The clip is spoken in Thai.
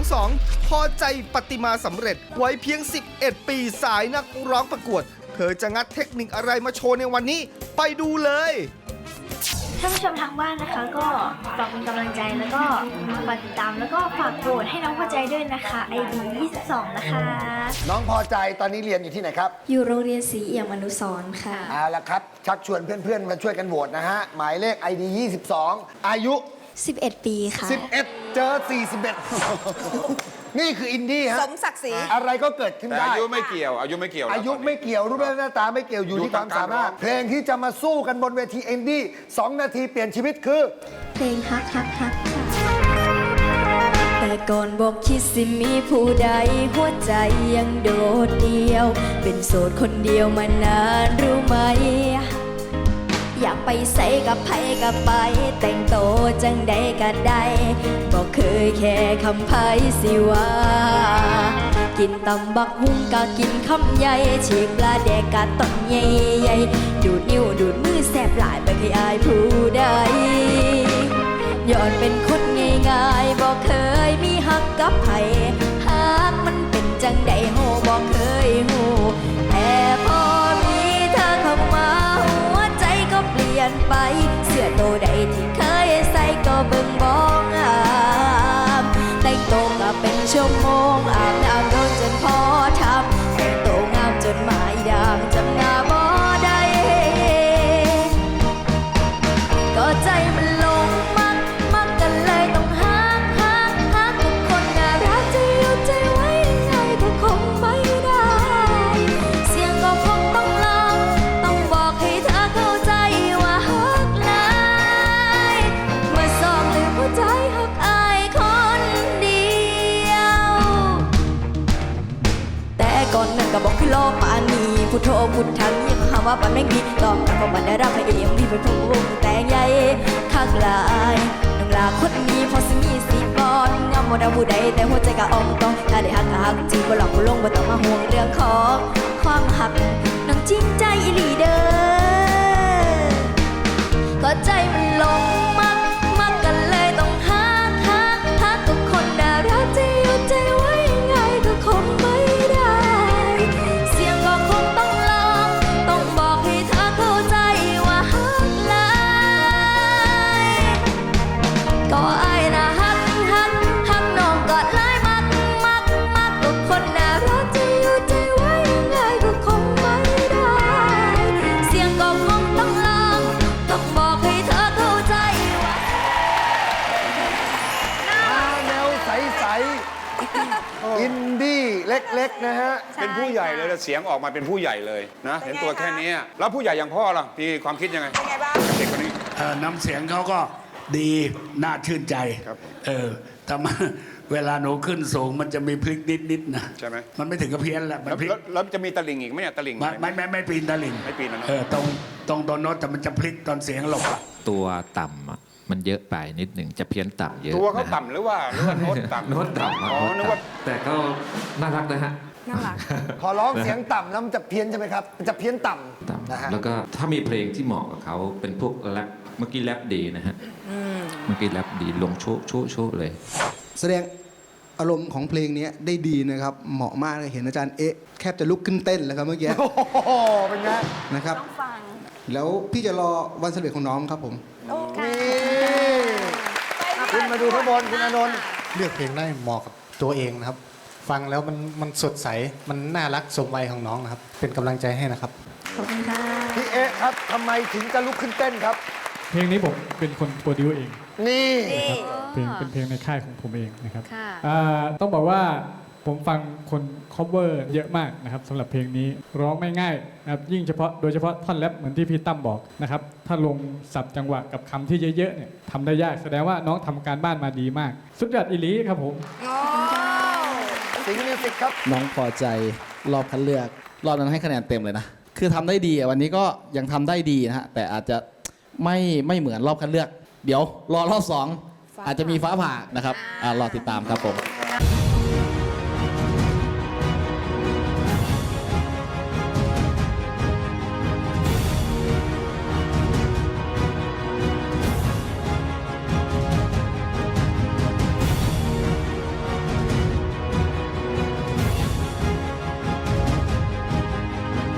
22 พอใจปฏิมาสำเร็จไว้เพียง 11 ปีสายนักร้องประกวด เธอจะงัดเทคนิคอะไรมาโชว์ในวันนี้ ไปดูเลย ท่านผู้ชมทางบ้านนะคะ ก็ฝากเป็นกำลังใจแล้วก็ฝากติดตามแล้วก็ฝากโหวตให้น้องพอใจด้วยนะคะไอดี22 นะคะ น้องพอใจตอนนี้เรียนอยู่ที่ไหนครับ อยู่โรงเรียนศรีเอี่ยมอนุสรณ์ค่ะ เอาละครับ ชักชวนเพื่อนๆ มาช่วยกันโหวตนะฮะ หมายเลข ID 22 อายุ 11 ปีค่ะ 11 เจอ 41 นี่คืออินดี้ฮะสมศักดิ์ศรี อะไรก็เกิดขึ้นแต่ได้ อายุไม่เกี่ยวอายุไม่เกี่ยวอายุไม่เกี่ยว รูปร่างหน้าตาไม่เกี่ยว อยู่อยู่ที่ความกับการสามารถร้อง เพลงที่จะมาสู้กันบนเวทีอินดี้2นาทีเปลี่ยนชีวิตคือ เพลงฮักฮักฮักค่ะแต่ก่อนบอกคิดสิมีผู้ใด หัวใจยังโดดเดียว เป็นโสดคนเดียวมานานรู้ไหม อยากไปใส่กับไผกับไป แต่งโตจังใดก็ได้บอกเคยแค่คำไพสิว่ากินตำบักหุ่งกะกินคำใหญ่ฉีกปลาแดกกะต้นใหญ่ๆดูดนิ้วดูดมือแสบหลายไปเคยอายผู้ใดย้อนเป็นคนง่ายๆบอกเคยมีหักกับไผ คือโลปานีพุทโธพุทธังยังหาว่าปานไม่มีตองการพอมันได้รับให้เอ็มวีเป็นผู้วงแต่งใหญ่ข้างลายน้องลาคนนี้พอสิมีสิบอนงามบ่ดาผู้ใดแต่หัวใจก็อ่องต้องถ้าได้หักก็หักจริงบ่หลอกบ่ลงบ่ต้องมาห่วงเรื่องของความหักน้องจริงใจอีหลีเด้อก็ใจมันหลง อินดี้เล็ก ๆ นะฮะเป็นผู้ใหญ่เลยแล้วเสียงออกมาเป็นผู้ใหญ่เลยนะ เห็นตัวแค่นี้แล้วผู้ใหญ่อย่างพ่อล่ะมีความคิดยังไงเป็นไงบ้างกับเด็กคนนี้ เอ่อน้ำเสียงเขาก็ดี น่าชื่นใจครับเออแต่มาเวลาหนูขึ้นสูงมันจะมีพลิกนิดๆนะใช่ไหม มันไม่ถึงกับเพี้ยนแหละมันแล้วพลิกแล้วแล้วจะมีตะลิงอีกไหมเนี่ยตะลิง ไม่ไม่ไม่ไม่ปีนตะลิ่งไม่ปีนนะเนอะเออตรงตรงตอนโน้ตแต่มันจะพลิกตอนเสียงหลบอะตัวต่ำอะ มันเยอะไปนิดหนึ่งจะเพี้ยนต่ำเยอะตัวเขานะฮะต่ำหรือว่าหรือว่าโน้ตต่ำโน้ตต่ำอ๋อนึกว่า แต่ก็น่ารักนะฮะน่ารักพอร้องเสียงต่ำแล้วมันจะเพี้ยนใช่ไหมครับ มันจะเพี้ยนต่ำต่นะฮะำแล้วก็ถ้ามีเพลงที่เหมาะกับเขาเป็นพวกแรปเมื่อกี้แรปดีนะฮะเมื่อกี้แรปดีลงโชว์โชว์โชว์เลย แสดงอารมณ์ของเพลงนี้ได้ดีนะครับ เหมาะมากเลยเห็นอาจารย์เอ๊ะแคบจะลุกขึ้นเต้นแล้วครับเมื่อกี้ โอ้โห เป็นไงนะครับ ต้องฟัง แล้วพี่จะรอวันเสด็จของน้องครับผม โอ้นี่คุ ณมาดูข้างบนคุณอานนท์เลือกเพลงได้เหมาะกับตัวเองนะครับ ฟังแล้วมันมันสดใสมันน่ารักสมวัยของน้องนะครับ เป็นกำลังใจให้นะครับ ขอบคุณค่ะ พี่เอ๊ะครับทำไมถึงจะลุกขึ้นเต้นครับ เพลงนี้ผมเป็นคนโปรดิวเองนี่ นี่ เพลงเป็นเพลงในค่ายของผมเองนะครับค่ะ อ่าต้องบอกว่า ผมฟังคน cover เยอะมากนะครับสำหรับเพลงนี้ร้องไม่ง่ายนะครับยิ่งเฉพาะโดยเฉพาะท่อนแรปเหมือนที่พี่ตั้มบอกนะครับถ้าลงสับจังหวะกับคำที่เยอะๆเนี่ยทำได้ยากแสดงว่าน้องทำการบ้านมาดีมาก สุดยอดอีหลีครับผมโอ้สิงห์มิวสิกครับ น้องพอใจรอบคัดเลือก รอบนั้นให้คะแนนเต็มเลยนะ คือทำได้ดีอะวันนี้ก็ยังทำได้ดีนะฮะ แต่อาจจะไม่ไม่เหมือนรอบคัดเลือก เดี๋ยวรอรอบสองอาจจะมีฟ้าผ่านะครับอ่ารอติดตามครับผม